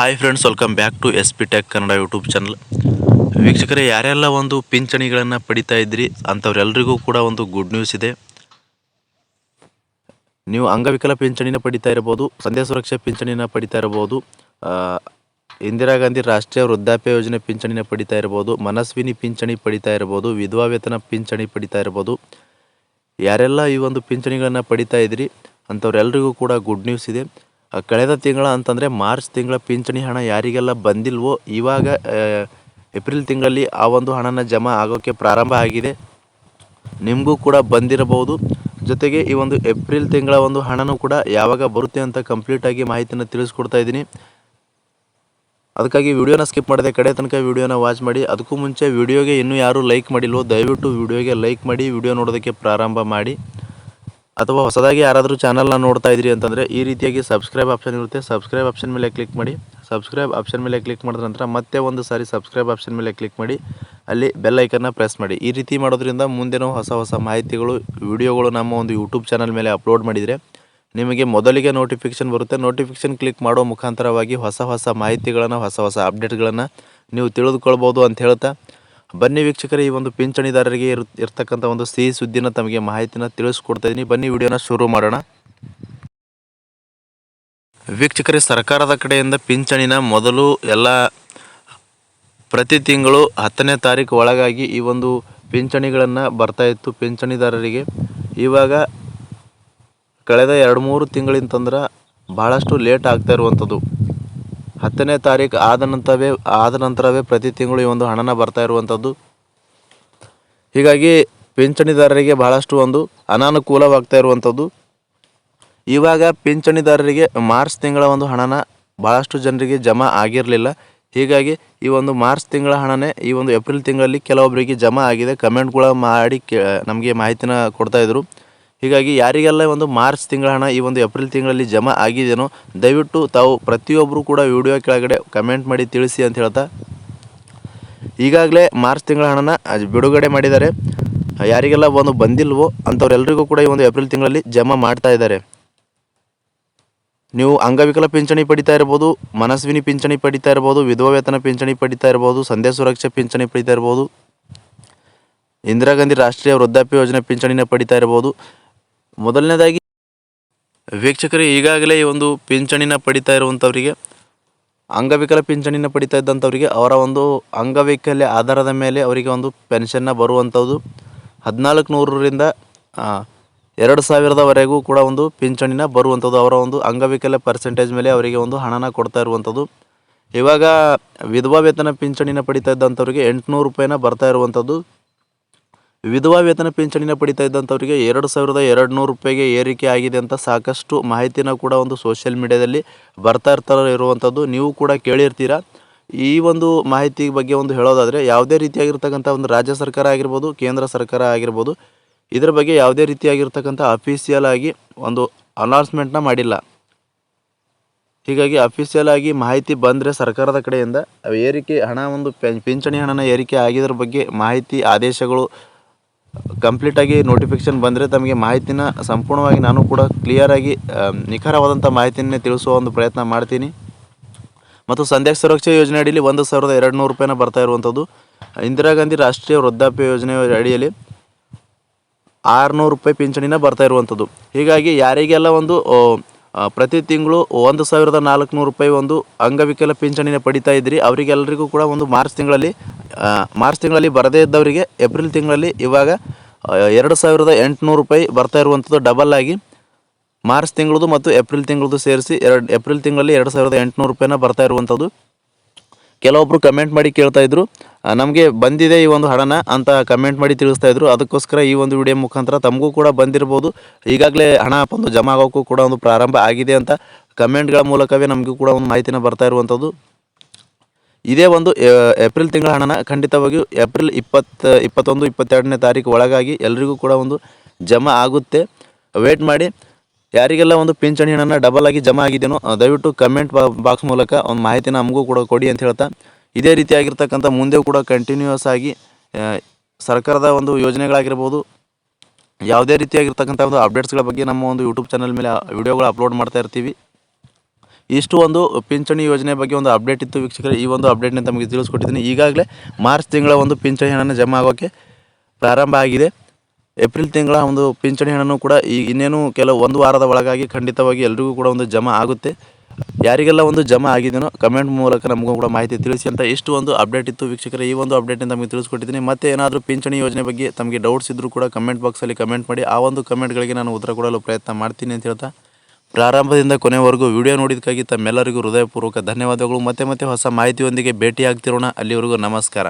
Hi friends welcome back to S P tech Kannada YouTube channel ವೀಕ್ಷಕರೇ, ಯಾರೆಲ್ಲ ಒಂದು ಪಿಂಚಣಿಗಳನ್ನು ಪಡಿತಾ ಇದ್ರಿ ಅಂಥವ್ರೆಲ್ರಿಗೂ ಕೂಡ ಒಂದು ಗುಡ್ ನ್ಯೂಸ್ ಇದೆ. ನೀವು ಅಂಗವಿಕಲ ಪಿಂಚಣಿನ ಪಡಿತಾ ಇರ್ಬೋದು ಸಂಧ್ಯಾ ಸುರಕ್ಷಾ ಪಿಂಚಣಿನ ಪಡಿತಾ ಇರ್ಬೋದು ಇಂದಿರಾ ಗಾಂಧಿ ರಾಷ್ಟ್ರೀಯ ವೃದ್ಧಾಪ್ಯ ಯೋಜನೆ ಪಿಂಚಣಿನ ಪಡಿತಾ ಇರ್ಬೋದು ಮನಸ್ವಿನಿ ಪಿಂಚಣಿ ಪಡಿತಾ ಇರ್ಬೋದು ವಿಧವಾ ವೇತನ ಪಿಂಚಣಿ ಪಡಿತಾ ಇರ್ಬೋದು ಯಾರೆಲ್ಲ ಈ ಒಂದು ಪಿಂಚಣಿಗಳನ್ನು ಪಡಿತಾ ಇದ್ರಿ ಅಂಥವ್ರೆಲ್ಲರಿಗೂ ಕೂಡ ಗುಡ್ ನ್ಯೂಸ್ ಇದೆ. ಕಳೆದ ತಿಂಗಳ ಅಂತಂದರೆ ಮಾರ್ಚ್ ತಿಂಗಳ ಪಿಂಚಣಿ ಹಣ ಯಾರಿಗೆಲ್ಲ ಬಂದಿಲ್ವೋ ಇವಾಗ ಏಪ್ರಿಲ್ ತಿಂಗಳಲ್ಲಿ ಆ ಒಂದು ಹಣನ ಜಮಾ ಆಗೋಕ್ಕೆ ಪ್ರಾರಂಭ ಆಗಿದೆ. ನಿಮಗೂ ಕೂಡ ಬಂದಿರಬಹುದು. ಜೊತೆಗೆ ಈ ಒಂದು ಏಪ್ರಿಲ್ ತಿಂಗಳ ಒಂದು ಹಣನೂ ಕೂಡ ಯಾವಾಗ ಬರುತ್ತೆ ಅಂತ ಕಂಪ್ಲೀಟಾಗಿ ಮಾಹಿತಿನ ತಿಳಿಸ್ಕೊಡ್ತಾ ಇದ್ದೀನಿ. ಅದಕ್ಕಾಗಿ ವಿಡಿಯೋನ ಸ್ಕಿಪ್ ಮಾಡದೆ ಕಡೆ ತನಕ ವಿಡಿಯೋನ ವಾಚ್ ಮಾಡಿ. ಅದಕ್ಕೂ ಮುಂಚೆ ವಿಡಿಯೋಗೆ ಇನ್ನೂ ಯಾರು ಲೈಕ್ ಮಾಡಿಲ್ವೋ ದಯವಿಟ್ಟು ವಿಡಿಯೋಗೆ ಲೈಕ್ ಮಾಡಿ, ವಿಡಿಯೋ ನೋಡೋದಕ್ಕೆ ಪ್ರಾರಂಭ ಮಾಡಿ. ಅಥವಾ ಹೊಸದಾಗಿ ಯಾರಾದರೂ ಚಾನಲ್ನ ನೋಡ್ತಾ ಇದ್ರಿ ಅಂತಂದರೆ ಈ ರೀತಿಯಾಗಿ ಸಬ್ಸ್ಕ್ರೈಬ್ ಆಪ್ಷನ್ ಇರುತ್ತೆ. ಸಬ್ಸ್ಕ್ರೈಬ್ ಆಪ್ಷನ್ ಮೇಲೆ ಕ್ಲಿಕ್ ಮಾಡಿ. ಸಬ್ಸ್ಕ್ರೈಬ್ ಆಪ್ಷನ್ ಮೇಲೆ ಕ್ಲಿಕ್ ಮಾಡಿದ ನಂತರ ಮತ್ತೆ ಒಂದು ಸಾರಿ ಸಬ್ಸ್ಕ್ರೈಬ್ ಆಪ್ಷನ್ ಮೇಲೆ ಕ್ಲಿಕ್ ಮಾಡಿ. ಅಲ್ಲಿ ಬೆಲ್ ಐಕನ್ನ ಪ್ರೆಸ್ ಮಾಡಿ. ಈ ರೀತಿ ಮಾಡೋದ್ರಿಂದ ಮುಂದೆ ಹೊಸ ಹೊಸ ಮಾಹಿತಿಗಳು, ವಿಡಿಯೋಗಳು ನಮ್ಮ ಒಂದು ಯೂಟ್ಯೂಬ್ ಚಾನಲ್ ಮೇಲೆ ಅಪ್ಲೋಡ್ ಮಾಡಿದರೆ ನಿಮಗೆ ಮೊದಲಿಗೆ ನೋಟಿಫಿಕೇಷನ್ ಬರುತ್ತೆ. ನೋಟಿಫಿಕೇಷನ್ ಕ್ಲಿಕ್ ಮಾಡೋ ಮುಖಾಂತರವಾಗಿ ಹೊಸ ಹೊಸ ಮಾಹಿತಿಗಳನ್ನು, ಹೊಸ ಹೊಸ ಅಪ್ಡೇಟ್ಗಳನ್ನು ನೀವು ತಿಳಿದುಕೊಳ್ಬೋದು ಅಂತ ಹೇಳ್ತಾ ಬನ್ನಿ ವೀಕ್ಷಕರೇ, ಈ ಒಂದು ಪಿಂಚಣಿದಾರರಿಗೆ ಇರು, ಇರ್ತಕ್ಕಂಥ ಒಂದು ಸಿಹಿ ಸುದ್ದಿನ ತಮಗೆ ಮಾಹಿತಿನ ತಿಳಿಸ್ಕೊಡ್ತಾ ಇದ್ದೀನಿ. ಬನ್ನಿ ವಿಡಿಯೋನ ಶುರು ಮಾಡೋಣ. ವೀಕ್ಷಕರೇ, ಸರ್ಕಾರದ ಕಡೆಯಿಂದ ಪಿಂಚಣಿನ ಮೊದಲು ಎಲ್ಲ ಪ್ರತಿ ತಿಂಗಳು ಹತ್ತನೇ ತಾರೀಕು ಒಳಗಾಗಿ ಈ ಒಂದು ಪಿಂಚಣಿಗಳನ್ನು ಬರ್ತಾ ಇತ್ತು ಪಿಂಚಣಿದಾರರಿಗೆ. ಇವಾಗ ಕಳೆದ ಎರಡು ಮೂರು ತಿಂಗಳಿಂತಂದ್ರೆ ಭಾಳಷ್ಟು ಲೇಟ್ ಆಗ್ತಾ ಇರುವಂಥದ್ದು. ಹತ್ತನೇ ತಾರೀಕು ಆದ ನಂತರವೇ ಆದ ನಂತರವೇ ಪ್ರತಿ ತಿಂಗಳು ಈ ಒಂದು ಹಣನ ಬರ್ತಾ ಇರುವಂಥದ್ದು ಹೀಗಾಗಿ ಪಿಂಚಣಿದಾರರಿಗೆ ಬಹಳಷ್ಟು ಒಂದು ಅನಾನುಕೂಲವಾಗ್ತಾ ಇರುವಂಥದ್ದು ಇವಾಗ ಪಿಂಚಣಿದಾರರಿಗೆ ಮಾರ್ಚ್ ತಿಂಗಳ ಒಂದು ಹಣನ ಭಾಳಷ್ಟು ಜನರಿಗೆ ಜಮಾ ಆಗಿರಲಿಲ್ಲ. ಹೀಗಾಗಿ ಈ ಒಂದು ಮಾರ್ಚ್ ತಿಂಗಳ ಹಣನೇ ಈ ಒಂದು ಏಪ್ರಿಲ್ ತಿಂಗಳಲ್ಲಿ ಕೆಲವೊಬ್ಬರಿಗೆ ಜಮಾ ಆಗಿದೆ. ಕಮೆಂಟ್ಗಳ ಮಾಡಿ ಕೇ, ನಮಗೆ ಮಾಹಿತಿನ ಕೊಡ್ತಾಯಿದ್ರು ಹೀಗಾಗಿ ಯಾರಿಗೆಲ್ಲ ಒಂದು ಮಾರ್ಚ್ ತಿಂಗಳ ಹಣ ಈ ಒಂದು ಏಪ್ರಿಲ್ ತಿಂಗಳಲ್ಲಿ ಜಮಾ ಆಗಿದೆಯೋ ದಯವಿಟ್ಟು ತಾವು ಪ್ರತಿಯೊಬ್ಬರು ಕೂಡ ವಿಡಿಯೋ ಕೆಳಗಡೆ ಕಮೆಂಟ್ ಮಾಡಿ ತಿಳಿಸಿ ಅಂತ ಹೇಳ್ತಾ ಈಗಾಗಲೇ ಮಾರ್ಚ್ ತಿಂಗಳ ಹಣನ ಬಿಡುಗಡೆ ಮಾಡಿದ್ದಾರೆ. ಯಾರಿಗೆಲ್ಲ ಒಂದು ಬಂದಿಲ್ವೋ ಅಂಥವ್ರೆಲ್ಲರಿಗೂ ಕೂಡ ಈ ಒಂದು ಏಪ್ರಿಲ್ ತಿಂಗಳಲ್ಲಿ ಜಮಾ ಮಾಡ್ತಾ ಇದ್ದಾರೆ. ನೀವು ಅಂಗವಿಕಲ ಪಿಂಚಣಿ ಪಡಿತಾ ಇರ್ಬೋದು, ಮನಸ್ವಿನಿ ಪಿಂಚಣಿ ಪಡಿತಾ ಇರ್ಬೋದು, ವಿಧವಾ ವೇತನ ಪಿಂಚಣಿ ಪಡಿತಾ ಇರ್ಬೋದು, ಸಂಧ್ಯಾ ಸುರಕ್ಷಾ ಪಿಂಚಣಿ ಪಡಿತಾ ಇರ್ಬೋದು, ಇಂದಿರಾ ಗಾಂಧಿ ರಾಷ್ಟ್ರೀಯ ವೃದ್ಧಾಪ್ಯ ಯೋಜನೆ ಪಿಂಚಣಿನ ಪಡಿತಾ ಇರ್ಬೋದು ಮೊದಲನೇದಾಗಿ, ವೀಕ್ಷಕರೇ, ಈಗಾಗಲೇ ಈ ಒಂದು ಪಿಂಚಣಿನ ಪಡಿತಾ ಇರುವಂಥವರಿಗೆ, ಅಂಗವಿಕಲ ಪಿಂಚಣಿನ ಪಡಿತಾ ಇದ್ದಂಥವರಿಗೆ, ಅವರ ಒಂದು ಅಂಗವೈಕಲ್ಯ ಆಧಾರದ ಮೇಲೆ ಅವರಿಗೆ ಒಂದು ಪೆನ್ಷನ್ನ ಬರುವಂಥದ್ದು ಹದಿನಾಲ್ಕು ನೂರರಿಂದ ಎರಡು ಸಾವಿರದವರೆಗೂ ಕೂಡ ಒಂದು ಪಿಂಚಣಿನ ಬರುವಂಥದ್ದು ಅವರ ಒಂದು ಅಂಗವಿಕಲ ಪರ್ಸೆಂಟೇಜ್ ಮೇಲೆ ಅವರಿಗೆ ಒಂದು ಹಣನ ಕೊಡ್ತಾ ಇರುವಂಥದ್ದು ಇವಾಗ ವಿಧವಾ ವೇತನ ಪಿಂಚಣಿನ ಪಡಿತಾ ಇದ್ದಂಥವ್ರಿಗೆ ಎಂಟುನೂರು ರೂಪಾಯಿನ ಬರ್ತಾ ಇರುವಂಥದ್ದು ವಿಧವಾ ವೇತನ ಪಿಂಚಣಿನ ಪಡಿತಾ ಇದ್ದಂಥವರಿಗೆ ಎರಡು ಸಾವಿರದ ಎರಡು ನೂರು ರೂಪಾಯಿಗೆ ಏರಿಕೆ ಆಗಿದೆ ಅಂತ ಸಾಕಷ್ಟು ಮಾಹಿತಿನ ಕೂಡ ಒಂದು ಸೋಷಿಯಲ್ ಮೀಡಿಯಾದಲ್ಲಿ ಬರ್ತಾ ಇರ್ತಾರೆ ಇರುವಂಥದ್ದು. ನೀವು ಕೂಡ ಕೇಳಿರ್ತೀರ? ಈ ಒಂದು ಮಾಹಿತಿ ಬಗ್ಗೆ ಒಂದು ಹೇಳೋದಾದರೆ, ಯಾವುದೇ ರೀತಿಯಾಗಿರ್ತಕ್ಕಂಥ ಒಂದು ರಾಜ್ಯ ಸರ್ಕಾರ ಆಗಿರ್ಬೋದು, ಕೇಂದ್ರ ಸರ್ಕಾರ ಆಗಿರ್ಬೋದು, ಇದರ ಬಗ್ಗೆ ಯಾವುದೇ ರೀತಿಯಾಗಿರ್ತಕ್ಕಂಥ ಅಫಿಷಿಯಲ್ ಆಗಿ ಒಂದು ಅನೌನ್ಸ್ಮೆಂಟ್ನ ಮಾಡಿಲ್ಲ. ಹೀಗಾಗಿ ಅಫಿಷಿಯಲ್ ಆಗಿ ಮಾಹಿತಿ ಬಂದರೆ ಸರ್ಕಾರದ ಕಡೆಯಿಂದ ಏರಿಕೆ ಹಣ ಒಂದು ಪಿಂಚಣಿ ಹಣನ ಏರಿಕೆ ಆಗಿದ್ರ ಬಗ್ಗೆ ಮಾಹಿತಿ, ಆದೇಶಗಳು ಕಂಪ್ಲೀಟಾಗಿ ನೋಟಿಫಿಕೇಶನ್ ಬಂದರೆ ತಮಗೆ ಮಾಹಿತಿನ ಸಂಪೂರ್ಣವಾಗಿ ನಾನು ಕೂಡ ಕ್ಲಿಯರಾಗಿ ನಿಖರವಾದಂಥ ಮಾಹಿತಿಯನ್ನೇ ತಿಳಿಸುವ ಒಂದು ಪ್ರಯತ್ನ ಮಾಡ್ತೀನಿ. ಮತ್ತು ಸಂಧ್ಯಾ ಸುರಕ್ಷಾ ಯೋಜನೆ ಅಡಿಯಲ್ಲಿ ಒಂದು ಸಾವಿರದ ಎರಡು ನೂರು ರೂಪಾಯಿನ ಬರ್ತಾ ಇರುವಂಥದ್ದು. ಇಂದಿರಾ ಗಾಂಧಿ ರಾಷ್ಟ್ರೀಯ ವೃದ್ಧಾಪ್ಯ ಯೋಜನೆ ಅಡಿಯಲ್ಲಿ ಆರುನೂರು ರೂಪಾಯಿ ಪಿಂಚಣಿನ ಬರ್ತಾ ಇರುವಂಥದ್ದು. ಹೀಗಾಗಿ ಯಾರಿಗೆಲ್ಲ ಒಂದು ಪ್ರತಿ ತಿಂಗಳು ಒಂದು ಸಾವಿರದ ನಾಲ್ಕುನೂರು ರೂಪಾಯಿ ಒಂದು ಅಂಗವಿಕಲ ಪಿಂಚಣಿನ ಪಡಿತಾ ಇದ್ರಿ ಅವರಿಗೆಲ್ಲರಿಗೂ ಕೂಡ ಒಂದು ಮಾರ್ಚ್ ತಿಂಗಳಲ್ಲಿ ಮಾರ್ಚ್ ತಿಂಗಳಲ್ಲಿ ಬರದೇ ಇದ್ದವರಿಗೆ ಏಪ್ರಿಲ್ ತಿಂಗಳಲ್ಲಿ ಇವಾಗ ಎರಡು ಸಾವಿರದ ಎಂಟುನೂರು ರೂಪಾಯಿ ಬರ್ತಾ ಇರುವಂಥದ್ದು ಡಬಲ್ ಆಗಿ ಮಾರ್ಚ್ ತಿಂಗಳದು ಮತ್ತು ಏಪ್ರಿಲ್ ತಿಂಗಳದು ಸೇರಿಸಿ ಎರಡು, ಏಪ್ರಿಲ್ ತಿಂಗಳಲ್ಲಿ ಎರಡು ಸಾವಿರದ ಎಂಟುನೂರು ರೂಪಾಯಿನ ಬರ್ತಾ ಇರುವಂಥದ್ದು. ಕೆಲವೊಬ್ಬರು ಕಮೆಂಟ್ ಮಾಡಿ ಕೇಳ್ತಾ ಇದ್ರು ನಮಗೆ ಬಂದಿದೆ ಈ ಒಂದು ಹಣನ ಅಂತ ಕಮೆಂಟ್ ಮಾಡಿ ತಿಳಿಸ್ತಾ ಇದ್ರು. ಅದಕ್ಕೋಸ್ಕರ ಈ ಒಂದು ವಿಡಿಯೋ ಮುಖಾಂತರ ತಮಗೂ ಕೂಡ ಬಂದಿರ್ಬೋದು. ಈಗಾಗಲೇ ಹಣ ಒಂದು ಜಮಾ ಆಗೋಕ್ಕೂ ಕೂಡ ಒಂದು ಪ್ರಾರಂಭ ಆಗಿದೆ ಅಂತ ಕಮೆಂಟ್ಗಳ ಮೂಲಕವೇ ನಮಗೂ ಕೂಡ ಒಂದು ಮಾಹಿತಿನ ಬರ್ತಾ ಇರುವಂಥದ್ದು. ಇದೇ ಒಂದು ಏಪ್ರಿಲ್ ತಿಂಗಳ ಹಣನ ಖಂಡಿತವಾಗಿಯೂ ಏಪ್ರಿಲ್ ಇಪ್ಪತ್ತು, ಇಪ್ಪತ್ತೊಂದು, ಇಪ್ಪತ್ತೆರಡನೇ ತಾರೀಕು ಒಳಗಾಗಿ ಎಲ್ರಿಗೂ ಕೂಡ ಒಂದು ಜಮಾ ಆಗುತ್ತೆ. ವೇಟ್ ಮಾಡಿ. ಯಾರಿಗೆಲ್ಲ ಒಂದು ಪಿಂಚಣಿ ಹಣನ ಡಬಲ್ ಆಗಿ ಜಮಾ ಆಗಿದೆಯೋ ದಯವಿಟ್ಟು ಕಮೆಂಟ್ ಬಾಕ್ಸ್ ಮೂಲಕ ಒಂದು ಮಾಹಿತಿನ ನಮಗೂ ಕೂಡ ಕೊಡಿ ಅಂತ ಹೇಳ್ತಾ, ಇದೇ ರೀತಿಯಾಗಿರ್ತಕ್ಕಂಥ ಮುಂದೆ ಕೂಡ ಕಂಟಿನ್ಯೂಯಸ್ ಆಗಿ ಸರ್ಕಾರದ ಒಂದು ಯೋಜನೆಗಳಾಗಿರ್ಬೋದು, ಯಾವುದೇ ರೀತಿಯಾಗಿರ್ತಕ್ಕಂಥ ಒಂದು ಅಪ್ಡೇಟ್ಸ್ಗಳ ಬಗ್ಗೆ ನಮ್ಮ ಒಂದು ಯೂಟ್ಯೂಬ್ ಚಾನಲ್ ಮೇಲೆ ವಿಡಿಯೋಗಳು ಅಪ್ಲೋಡ್ ಮಾಡ್ತಾ ಇರ್ತೀವಿ. ಇಷ್ಟು ಒಂದು ಪಿಂಚಣಿ ಯೋಜನೆ ಬಗ್ಗೆ ಒಂದು ಅಪ್ಡೇಟ್ ಇತ್ತು ವೀಕ್ಷಕರು. ಈ ಒಂದು ಅಪ್ಡೇಟ್ನ ತಮಗೆ ತಿಳಿಸ್ಕೊಟ್ಟಿದ್ದೀನಿ. ಈಗಾಗಲೇ ಮಾರ್ಚ್ ತಿಂಗಳ ಒಂದು ಪಿಂಚಣಿ ಹಣನ ಜಮಾ ಆಗೋಕ್ಕೆ ಪ್ರಾರಂಭ ಆಗಿದೆ. ಏಪ್ರಿಲ್ ತಿಂಗಳ ಒಂದು ಪಿಂಚಣಿ ಹಣನೂ ಕೂಡ ಈ ಇನ್ನೇನು ಕೆಲವು ಒಂದು ವಾರದ ಒಳಗಾಗಿ ಖಂಡಿತವಾಗಿ ಎಲ್ರಿಗೂ ಕೂಡ ಒಂದು ಜಮಾ ಆಗುತ್ತೆ. ಯಾರಿಗೆಲ್ಲ ಒಂದು ಜಮಾ ಆಗಿದೆಯೋ ಕಮೆಂಟ್ ಮೂಲಕ ನಮಗೂ ಕೂಡ ಮಾಹಿತಿ ತಿಳಿಸಿ ಅಂತ ಇಷ್ಟು ಒಂದು ಅಪ್ಡೇಟ್ ಇತ್ತು ವೀಕ್ಷಕರೇ. ಈ ಒಂದು ಅಪ್ಡೇಟ್ನ ತಮಗೆ ತಿಳಿಸ್ಕೊಟ್ಟಿದ್ದೀನಿ. ಮತ್ತೆ ಏನಾದರೂ ಪಿಂಚಣಿ ಯೋಜನೆ ಬಗ್ಗೆ ತಮಗೆ ಡೌಟ್ಸ್ ಇದ್ದರೂ ಕೂಡ ಕಮೆಂಟ್ ಬಾಕ್ಸಲ್ಲಿ ಕಮೆಂಟ್ ಮಾಡಿ. ಆ ಒಂದು ಕಮೆಂಟ್ಗಳಿಗೆ ನಾನು ಉತ್ತರ ಕೊಡಲು ಪ್ರಯತ್ನ ಮಾಡ್ತೀನಿ ಅಂತ ಹೇಳ್ತಾ ಪ್ರಾರಂಭದಿಂದ ಕೊನೆವರೆಗೂ ವಿಡಿಯೋ ನೋಡಿದ್ದಕ್ಕಾಗಿ ತಮ್ಮೆಲ್ಲರಿಗೂ ಹೃದಯಪೂರ್ವಕ ಧನ್ಯವಾದಗಳು. ಮತ್ತೆ ಮತ್ತೆ ಹೊಸ ಮಾಹಿತಿಯೊಂದಿಗೆ ಭೇಟಿಯಾಗ್ತಿರೋಣ. ಅಲ್ಲಿವರೆಗೂ ನಮಸ್ಕಾರ.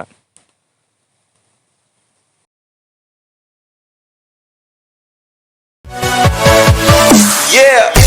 Yeah!